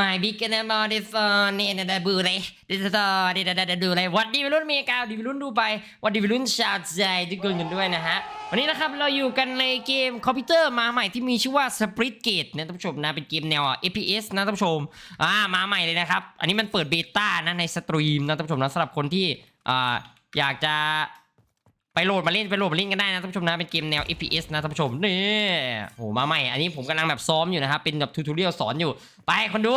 My big and more this one เนี่ยนะบูเลยเดี๋ยวต่อเดี๋ยวเดี๋ยวดูเลยวัดดีวิรุ่นเมกาดีวิรุ่นดูไปวัดดีวิรุ่นชาวใจทุกคนกันด้วยนะฮะ วันนี้นะครับเราอยู่กันในเกมคอมพิวเตอร์มาใหม่ที่มีชื่อว่า Split Gate นะท่านผู้ชมนะ เป็นเกมแนว FPS นะท่านผู้ชม อ่า มาใหม่เลยนะครับ อันนี้มันเปิดเบต้านะในสตรีมนะท่านผู้ชมนะสำหรับคนที่อ่าอยากจะ ไปโหลดมาเล่นไปโหลดมาเล่นกันได้นะท่านผู้ชมนะเป็นเกมแนว FPS นะท่านผู้ชมนี่โหมาใหม่ อันนี้ผมกำลังแบบซ้อมอยู่นะครับเป็นแบบทูทูเรียลสอนอยู่ ไปคนดู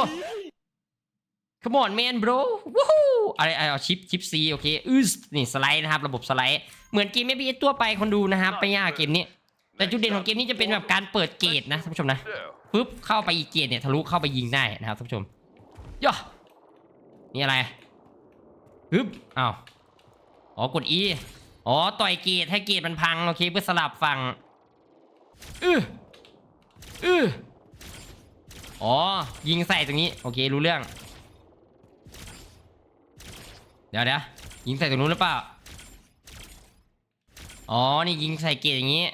Come on man bro วู้ฮู้อะไรเอาชิปชิปซีโอเคอือนี่สไลด์นะครับระบบสไลด์เหมือนเกม FPS ตัวไปคนดูนะครับไม่ยากเกมนี้ แต่จุดเด่นของเกมนี้จะเป็นแบบการเปิดเกตนะท่านผู้ชมนะปุ๊บเข้าไปอีกเกตเนี่ยทะลุเข้าไปยิงได้นะครับท่านผู้ชมย่อนี่อะไรปึ๊บอ้าวอ๋อกด E อ๋อต่อยเกตให้เกตมันพังโอเคเพื่อสลับฝั่งอืออืออ๋อยิงใส่ตรงนี้โอเครู้เรื่อง เดี๋ยวเดี๋ยวยิงใส่ตรงนู้นหรือเปล่าอ๋อนี่ยิงใส่เกตอย่างนี้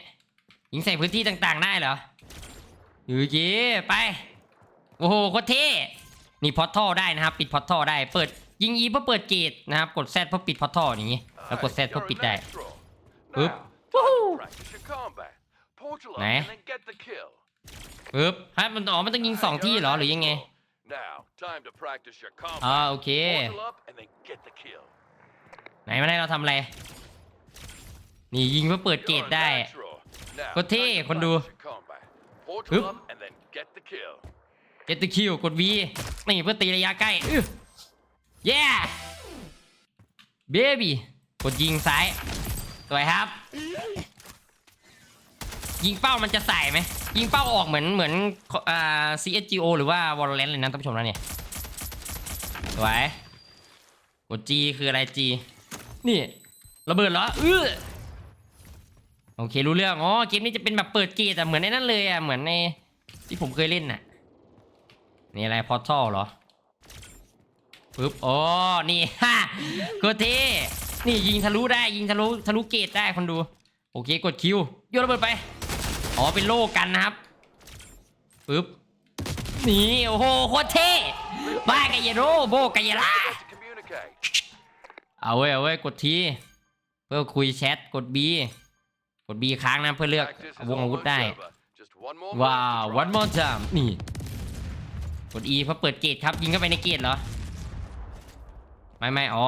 ยิงใส่พื้นที่ต่างๆได้เหรอโอเคไป โอ้โหโคตรเท่นี่พอตท่อได้นะครับ ปิดพอตท่อได้เปิด ยิงอีเพื่อเปิดเกตนะครับ กดแซดเพื่อปิดพอตท่ออย่างงี้ แล้วกดแซดเพื่อปิดได้ปึ๊บวู้วู้ไหน Nè. ปึ๊บฮะมันอ๋อมันต้องยิงสองที่เหรอหรือยังไงอ่าอ่าโอโอเคเค ไหนมาได้เราทำอะไร นี่ยิงเพื่อเปิดเกตได้ก็เท่คนดูปึ๊ปึ๊บบ get the kill กด V นี่เพื่อตีระยะใกล้ อื้อ yeah baby กดยิงซ้ายสวยครับ ยิงเป้ามันจะใส่ไหมยิงเป้าออกเหมือนเหมือนอ่า CSGO หรือว่า Valorant เลยนะท่านผู้ชมนะเนี่ยสวยกด G คืออะไร G นี่ระเบิดเหรอเออโอเครู้เรื่องอ๋อเกมนี้จะเป็นแบบเปิดเกตอะเหมือนในนั้นเลยอะเหมือนในที่ผมเคยเล่นน่ะนี่อะไรพอร์ทัลเหรอ ปึ๊บอ๋อนี่ฮ่าโคตรเท่นี่ยิงทะลุได้ยิงทะลุทะลุเกตได้คนดู โอเคกดคิวโยนระเบิดไปอ๋อเป็นโล่กันนะครับปึ๊บนี่โอ้โหโคตรเท่บ้ากายโรโบกายล่าเอาเว้ยเอาเว้ยกดทีเพื่อคุยแชทกด B กด B ค้างนะเพื่อเลือกวงอาวุธได้ว้าว one more time นี่กด E เพื่อเปิดเกตครับยิงเข้าไปในเกตเหรอ ไม่ไม่อ๋อ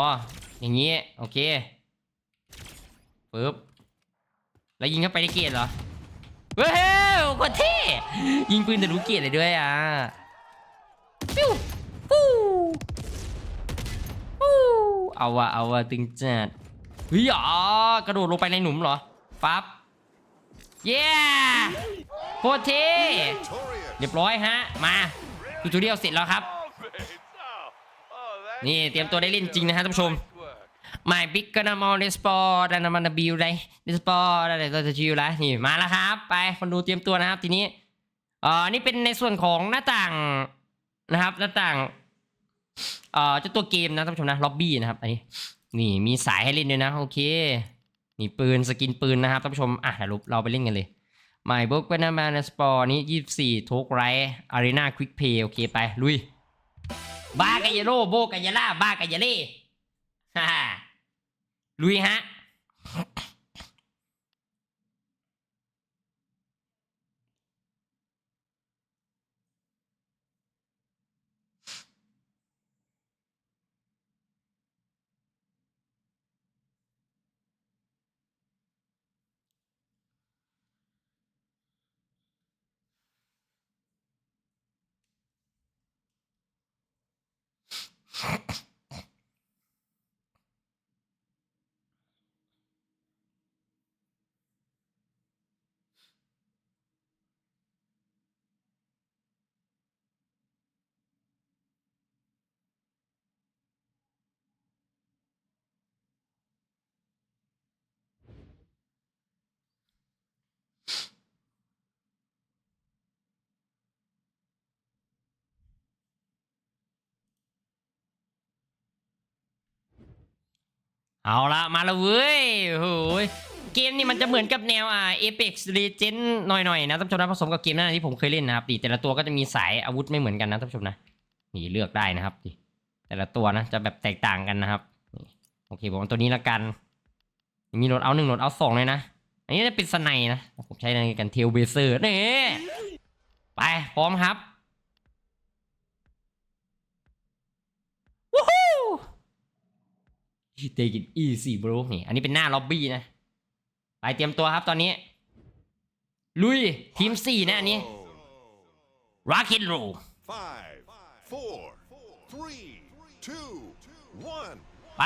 อย่างนี้ โอเคปึ๊บ แล้วยิงเข้าไปในเกตเหรอ เฮ้ยกดเท่ยิงปืนแต่รู้เกตเลยด้วยอะปิ้วปู้ปู้เอาวะเอาวะตึงจัดเฮ้ยอ๋อกระโดดลงไปในหนุ่มเหรอ ปั๊บ เย้โคตรเท่เรียบร้อยฮะ มาทูทูเรียลเสร็จแล้วครับ นี่เตรียมตัวได้เล่นจริงนะฮะท่านผู้ชม My big gonna more this sport and I'm gonna build ไร this sport อะไรตัวจะชิวแล้วนี่มาแล้วครับ ไปคนดูเตรียมตัวนะครับทีนี้อ่อนี่เป็นในส่วนของหน้าต่างนะครับ หน้าต่างเอ่อเจ้าตัวเกมนะท่านผู้ชมนะล็อบบี้นะครับอันนี้นี่มีสายให้เล่นด้วยนะโอเคนี่ปืนสกินปืนนะครับท่านผู้ชมอะเดี๋ยวเราไปเล่นกันเลย My book เป็นมาในสปอร์นี้ 24โทกไรอารีนาควิกเพย์โอเคไปลุย บ้ากายาโรโบกายาล่าบ้ากายาเล่ฮ่ฮ่าลุยฮะ เอาละมาแล้วเว้ยโอ้โหยเกมนี่มันจะเหมือนกับแนวอ่า Apex legend หน่อยๆนะท่านผู้ชมนะผสมกับเกมนั้นที่ผมเคยเล่นนะครับดีแต่ละตัวก็จะมีสายอาวุธไม่เหมือนกันนะท่านผู้ชมนะนี่เลือกได้นะครับดิแต่ละตัวนะจะแบบแตกต่างกันนะครับโอเคผมเอาตัวนี้ละกันมีโหลดเอาหนึ่งโหลดเอาสองเลยนะ อันนี้จะเป็นสไนนะผมใช้ในกันเทลเบเซอร์นี่ไปพร้อมครับ take it easy bro นี่ อันนี้เป็นหน้าล็อบบี้นะ ไปเตรียมตัวครับตอนนี้ ลุย ทีมสี่นะอันนี้ Rocket Roll Five, four, three, two, one. ไป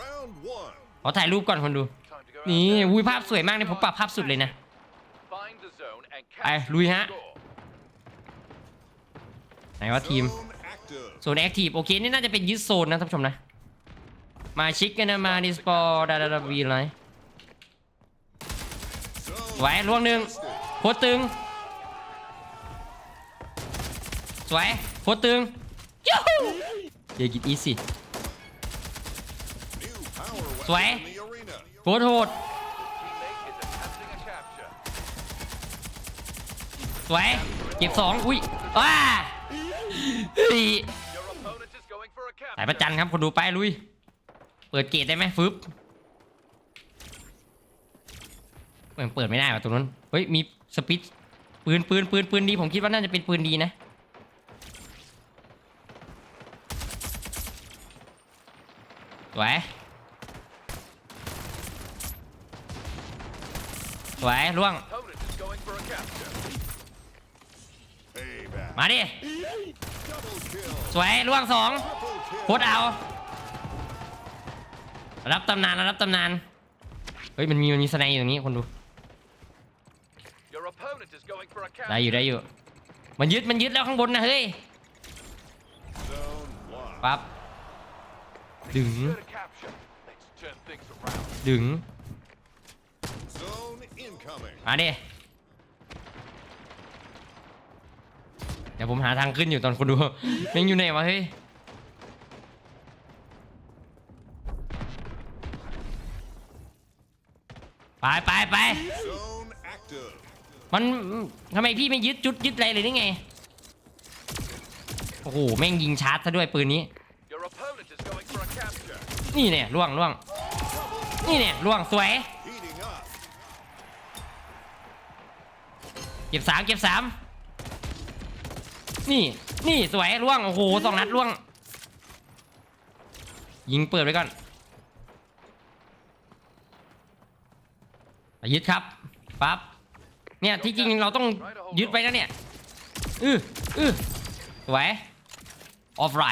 Round one. ขอถ่ายรูปก่อนคนดู Time to go นี่ out there. วุ้ยภาพสวยมากเลยผมปรับภาพสุดเลยนะ Find the zone and ไป capture ลุย the ฮะ score. ไหนว่าทีม Zone active. โซนแอคทีฟ โอเค นี่น่าจะเป็นยึดโซนนะท่านผู้ชมนะ มาชิคกันนะมาดิสปอร์ดาดาดาวีไร Zone สวล่วงหนึ่งโคตรตึง สวยโคตรตึงยูฮูเดี๋ยวกินอีสิ new power weapon Sweat. in the arena. โคตรโหดสวยเก็บสองอุ้ยว้าฮ้ย Your opponent is going for a สายประจันครับคนดูไปลุย เปิดเกตได้ไหมฟึบเปิดเปิดไม่ได้ว่ะตรงนั้นเฮ้ยมีสปิดปืนปืนปืนปืนดีผมคิดว่าน่าจะเป็นปืนดีนะสวยสวยล่วง Opponent is going for a capture. Payback. มาดิ Double kill. สวยล่วงสอง Triple kill. โคตรเอา รับตำนานรับตำนาน เฮ้ยมันมีมันมีสไนด์อยู่ตรงนี้คนดู Your opponent is going for a ได้ capture. อยู่ได้อยู่ มันยึดมันยึดแล้วข้างบนนะเฮ้ย Zone one. ปั๊บ ดึง Good a capture. Let's turn things around. ดึง Zone incoming. มาดิเดี๋ยวผมหาทางขึ้นอยู่ตอนคนดูแม่งอยู่ไหนวะเฮ้ย ไปไปไปมันทำไมพี่ไม่ยึดจุดยึดอะไรเลยนี่ไง โอ้โห แม่งยิงชาร์จซะด้วยปืนนี้ นี่เนี่ยล่วงล่วง นี่เนี่ยล่วงสวย เก็บสามเก็บสามนี่นี่สวยล่วง โอ้โหสองนัดล่วง ยิงเปิดไว้ก่อนอะ ยึดครับปั๊บเนี่ยที่จริงเราต้องยึดไว้นะเนี่ยอืออือสวยออฟไร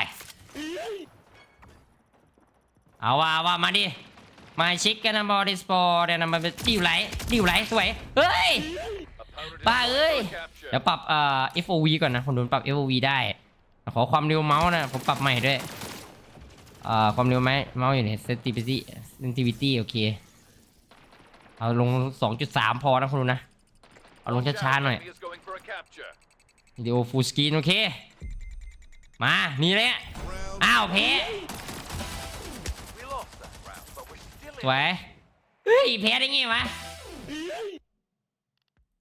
เอาว่าว่ามาดิมาชิคกันนะบอดิสปอร์เดี๋ยวนะมาดิวไหลดิวไหลสวยเฮ้ยบ้าเอ้ยเดี๋ยวปรับเอ่อ FOV ก่อนนะผมโดนปรับ FOV ได้ ขอความเร็วเมาส์นะผมปรับใหม่ด้วยเอ่อความเร็วไหมเมาส์อยู่ใน sensitivity sensitivity โอเค เอาลง 2.3 พอนะคุณดูนะ เอาลงช้าๆหน่อย Enemy is going for a capture. วิดีโอ full screen โอเค มา นี่แหละ Round อ้าวแพ้ We lost that round, but we're still ส in. วยเฮ้ยแพ้ได้ไงวะ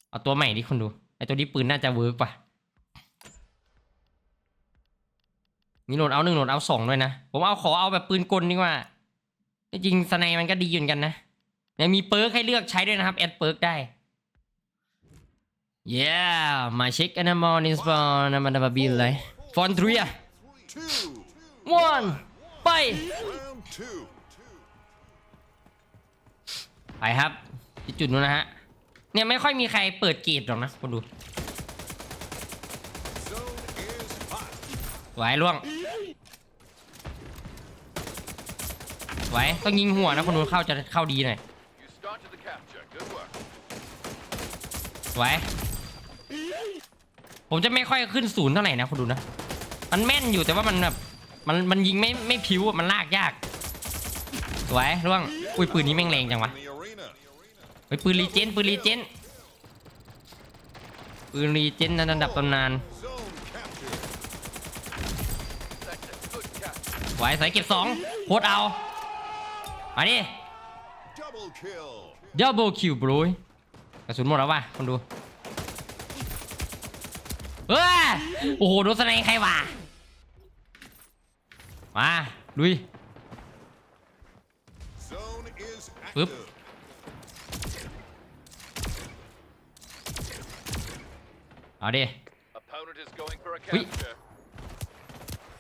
เอาตัวใหม่ดิคนดู ไอตัวนี้ปืนน่าจะเวิร์กป่ะมีโหลดเอาหนึ่งโหลดเอาสองด้วยนะ ผมเอาขอเอาแบบปืนกลดีกว่า จริงๆสไนมันก็ดีอยู่เหมือนกันนะ ยังมีเปิร์กให้เลือกใช้ด้วยนะครับ แอดเปิร์กได้ yeah มาเช็คอันนามอนิสปอนนามันดับบิลเลยฟอนทรีอะ one ไปไปครับจุดนู้นนะฮะ เนี่ยไม่ค่อยมีใครเปิดเกตหรอกนะคนดูไหวล่วงไหวต้องยิงหัวนะคนดูเข้าจะเข้าดีหน่อย You started the capture. Good work. ไหวผมจะไม่ค่อยขึ้นศูนย์เท่าไหร่นะคนดูนะ มันแม่นอยู่แต่ว่ามันแบบมันมันยิงไม่ไม่พิ้วมันลากยากไหวล่วงอุ้ยปืนนี้แม่งแรงจังวะเฮ้ยปืนรีเจนปืนรีเจนปืนรีเจนนันดับตำนานไหวใส่เก็บสองโคตรเอามาดิ Double kill. ดั กระสุนหมดแล้วว่ะคนดูเฮ้ยโอ้โหโดนสไนใครวะมาลุย Zone is Oop. active. เอาดิ Opponent is going for a Wait. capture.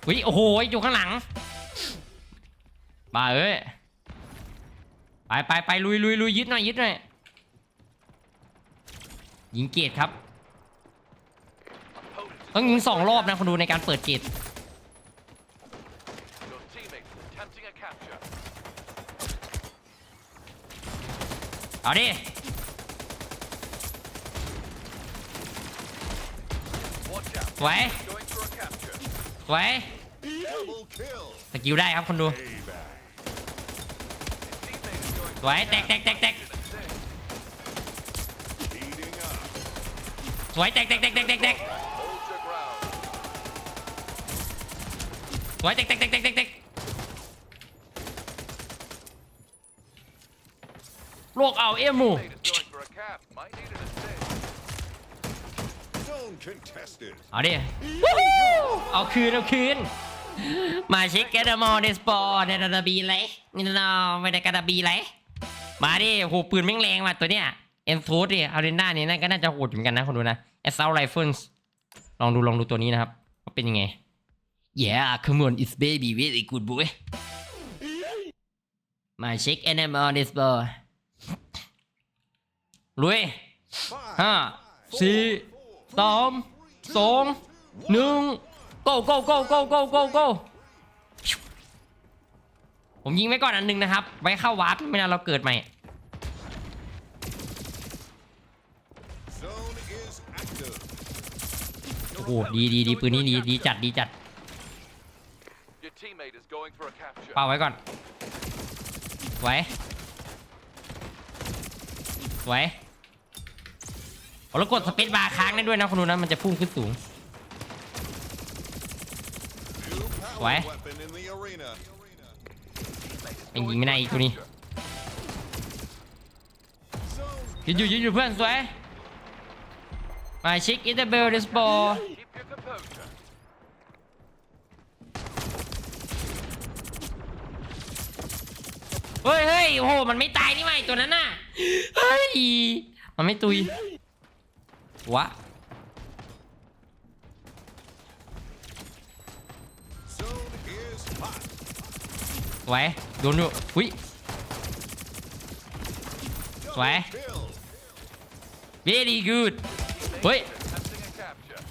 วิโอ้โหอยู่ข้างหลังบ้าเอ้ยไปไปไปลุยลุยลุยยึดหน่อยยึดหน่อย ยิงเกตครับ Opponent is ต้องยิงสองรอบนะคนดูในการเปิดเกต Your teammate is attempting a capture. เอาดิ Watch out. สวย Going for a capture. สวย Double kill. สกิลได้ครับคนดู Payback. Teammate is going สวยแตกแตกแตกแตก สวยแตกแตกแตกแตกแตกแตกสวยแตกแตกแตกแตกแตกแตกโลกเอาเอ็มหมู Teammate is going for a cap. Might need an assist. Zone contested. เอาดิเอาคืน เอาคืน มาเช็คแกดมอเดสปอร์ในระดับบีไรนี่นอไม่ได้กระดับบีไรมาดิโหปืนแม่งแรงว่ะตัวเนี้ย เอ็นฟูดดิอารินด้านี่นั่นก็น่าจะโหดเหมือนกันนะคนดูนะแอสซาวไรเฟิลส์ลองดูลองดูตัวนี้นะครับว่าเป็นยังไง Yeah come on it's baby very good boy มาเช็คแอนมอเดสปอร์ลุยห้าสี่สามสองหนึ่ง go go go go go go go ผมยิงไว้ก่อนอันหนึ่งนะครับ ไว้เข้าวาร์ปไม่นานเราเกิดใหม่ Zone is active. โอ้โหดีดีดีปืนนี้ดีดีจัดดีจัด Your teammate is going for a capture. เป่าไว้ก่อน ไว้ ไว้โอ้แล้วกดสเปซบาร์ค้างได้ด้วยนะคุณดูนะมันจะพุ่งขึ้นสูง New power What? weapon in the arena. Teammate is ยังยิง going ไม่ for ได้ a อีกตัวนี้ capture. Zone ยืนอยู่ยืนอยู่เพื่อนสวย มาชิคอินเตอร์เบลเดสบอ Keep your composure. เฮ้ยเฮ้ยโอ้โห มันไม่ตายนี่ไหมตัวนั้นน่ะ เฮ้ย มันไม่ตุย วะ Zone is hot. ไว้โดนอยู่อุ้ย Double Why? kill. very good Teammate Wait. is attempting a capture.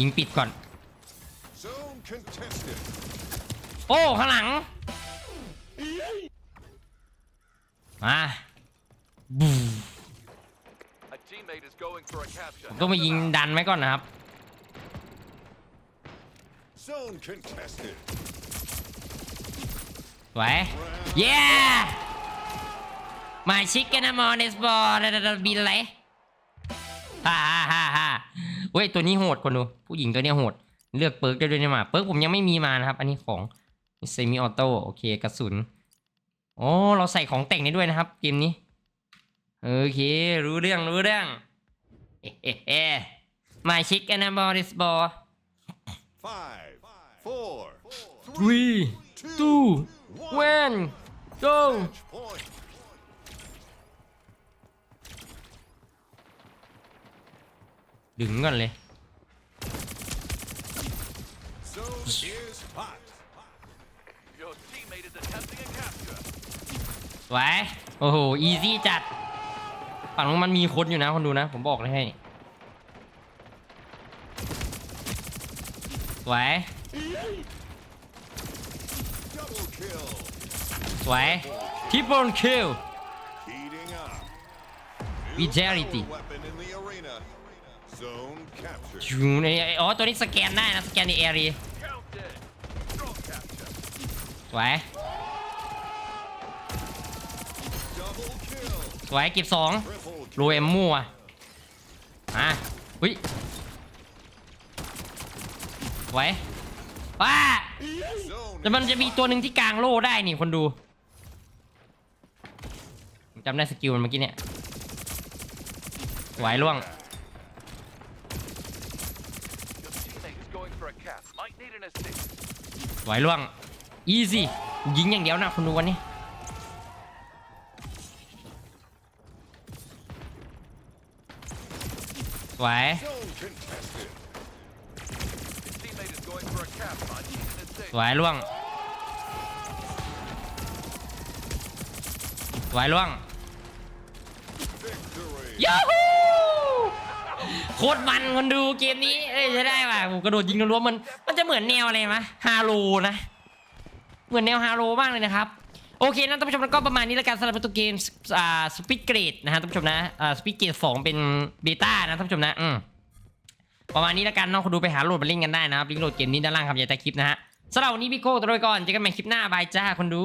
ยิงปิดก่อน Zone contested. โอ้ ข้างหลัง มาบู A teammate is going for a capture. ผมต้องไปยิงดันไว้ก่อนนะครับ Zone contested. ไว้เย้มาชิคกันนะมอเนสบอลบินอะไร ฮ่าฮ่าฮ่าฮ่าเว้ยตัวนี้โหดคนดูผู้หญิงตัวเนี้ยโหด เลือกเปิร์กได้ด้วยนี่หมาเปิร์กผมยังไม่มีมานะครับ อันนี้ของเซมิออโต้โอเคกระสุนโอ้เราใส่ของแต่งได้ด้วยนะครับเกมนี้โอเค รู้เรื่องรู้เรื่องเอ๊ะเอ๊ะเอ๊ะมาชิคกันนะมอเนสบอล Five, four, three two one go ดึงก่อนเลย Zone is hot. Your teammate is attempting a capture. สวยโอ้โห อีซี่จัด ฝั่งนู้นมันมีคนอยู่นะคนดูนะ ผมบอกเลยให้สวย Double kill. สวยทิปเปิลคิล Heating up. Vitality. Power weapon in the arena. Zone captured. อยู่ในอ๋อตัวนี้สแกนได้นะสแกนในแอรี Counted. Drone capture. สวย Double kill. สวยเก็บสอง Triple โรเอมมูอะอะอุ้ยสวยว้า Zone แต่มันจะมีตัวหนึ่งที่กลางโล่ได้นี่คนดูผมจำได้สกิลมันเมื่อกี้เนี่ยสวยล่วง Your teammate is going for a cap. Might need an assist. ไหวล่วง easy ยิงอย่างเดียวนะคุณดูวันนี้สวยสวยล่วงสวยล่วงยูฮูโคตรมันคนดูเกมนี้เอ้ยใช้ได้ว่ะผมกระโดดยิงรัวมัน จะเหมือนแนวอะไรมะฮาโลนะ เหมือนแนวฮาโลมากเลยนะครับ โอเคนะท่านผู้ชมแล้วก็ประมาณนี้แล้วกันสำหรับตัวเกมอ่าสปิดเกรดนะฮะท่านผู้ชมนะอ่าสปิดเกรดสองเป็นเบต้านะท่านผู้ชมนะอืมประมาณนี้แล้วกันน้องคุณดูไปหาโหลดมาเล่นกันได้นะครับลิงก์โหลดเกมนี้ด้านล่างครับอย่าแต่คลิปนะฮะสำหรับวันนี้พี่โก้ตัวไปก่อนเจอกันใหม่คลิปหน้าบายจ้าคนดู